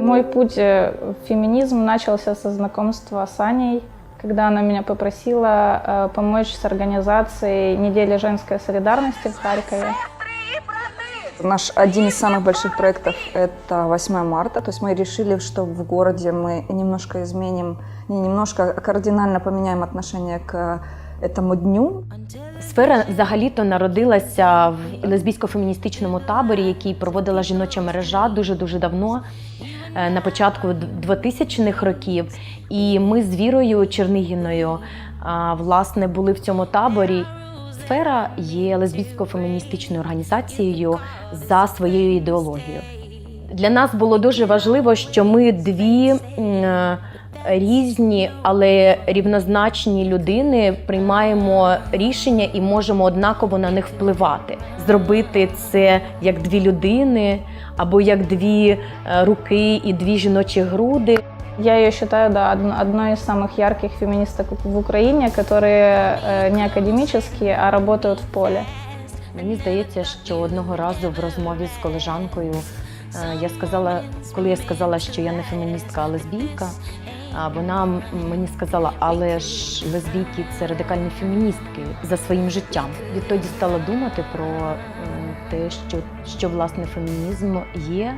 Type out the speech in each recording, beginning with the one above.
Мой путь э, в феминизм начался со знакомства с Аней, когда она меня попросила э, помочь с организацией недели женской солидарности в Харькове. Наш один из самых больших проектов – это 8 марта. То есть мы решили, что в городе мы немножко изменим, не немножко, а кардинально поменяем отношение к этому дню. Сфера взагалі-то народилася в лесбійсько-феміністичному таборі, який проводила жіноча мережа дуже дуже давно, е, на початку 2000-х років. І ми з Вірою Чернигіною власне були в цьому таборі. Сфера є лесбійсько-феміністичною організацією за своєю ідеологією. Для нас було дуже важливо, що ми дві е, різні, але рівнозначні людини приймаємо рішення і можемо однаково на них впливати. Зробити це як дві людини або як дві е, руки і дві жіночі груди. Я ее считаю да, од- одной из самых ярких феминисток в Украине, которые э, не академические, а работают в поле. Мені здається, що одного разу в розмові з колежанкою е, я сказала, коли я сказала, що я не феміністка, а лесбійка, а вона мені сказала, але ж лесбійки це радикальні феміністки за своїм життям. Відтоді стала думати про те, що, що власне фемінізм є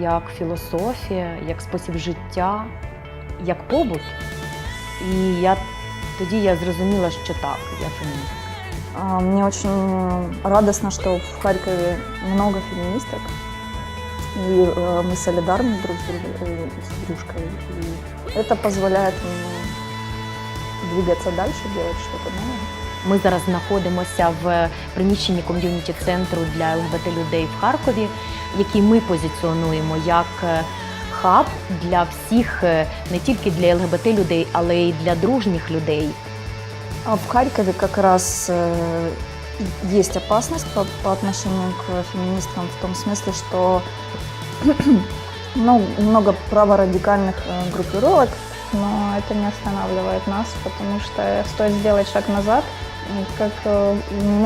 як філософія, як спосіб життя, як побут. І я тоді я зрозуміла, що так, я феміністка. Мне очень радостно, что в Харькове много феминисток. И э, мы солидарны друг с, друг- э, с дружкой. И это позволяет мне двигаться дальше, делать что-то новое. Ми зараз знаходимося в приміщенні ком'юніті центру для ЛГБТ людей в Харкові, який ми позиціонуємо як е, хаб для всіх, е, не тільки для ЛГБТ людей, але й для дружніх людей. А в Харькове как раз э, есть опасность по, по отношению к феминисткам в том смысле, что ну, много праворадикальных э, группировок. Но это не останавливает нас, потому что стоит сделать шаг назад, как э,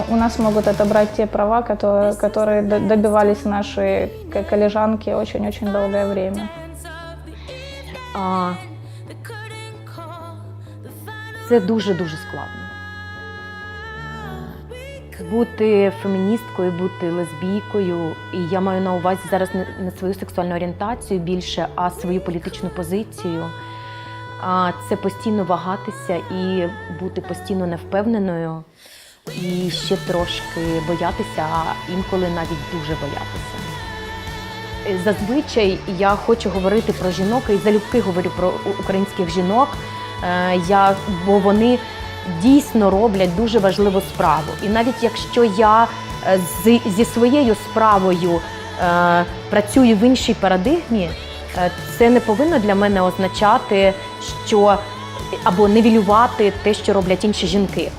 у нас могут отобрать те права, которые, которые добивались наши коллежанки очень-очень долгое время. А, це дуже-дуже складно. Бути феміністкою, бути лесбійкою, і я маю на увазі зараз не свою сексуальну орієнтацію більше, а свою політичну позицію. А це постійно вагатися і бути постійно невпевненою, і ще трошки боятися, а інколи навіть дуже боятися. Е, Зазвичай я хочу говорити про жінок і залюбки говорю про українських жінок, е, я, бо вони дійсно роблять дуже важливу справу. І навіть якщо я е, з, зі своєю справою е, працюю в іншій парадигмі, е, це не повинно для мене означати, що або невілювати те, що роблять інші жінки.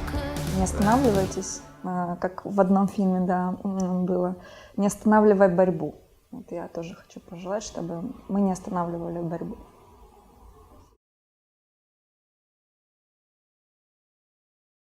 Не останавливайтесь, а, как в одном фильме да, м, было, не останавливай борьбу. Вот я тоже хочу пожелать, чтобы мы не останавливали борьбу.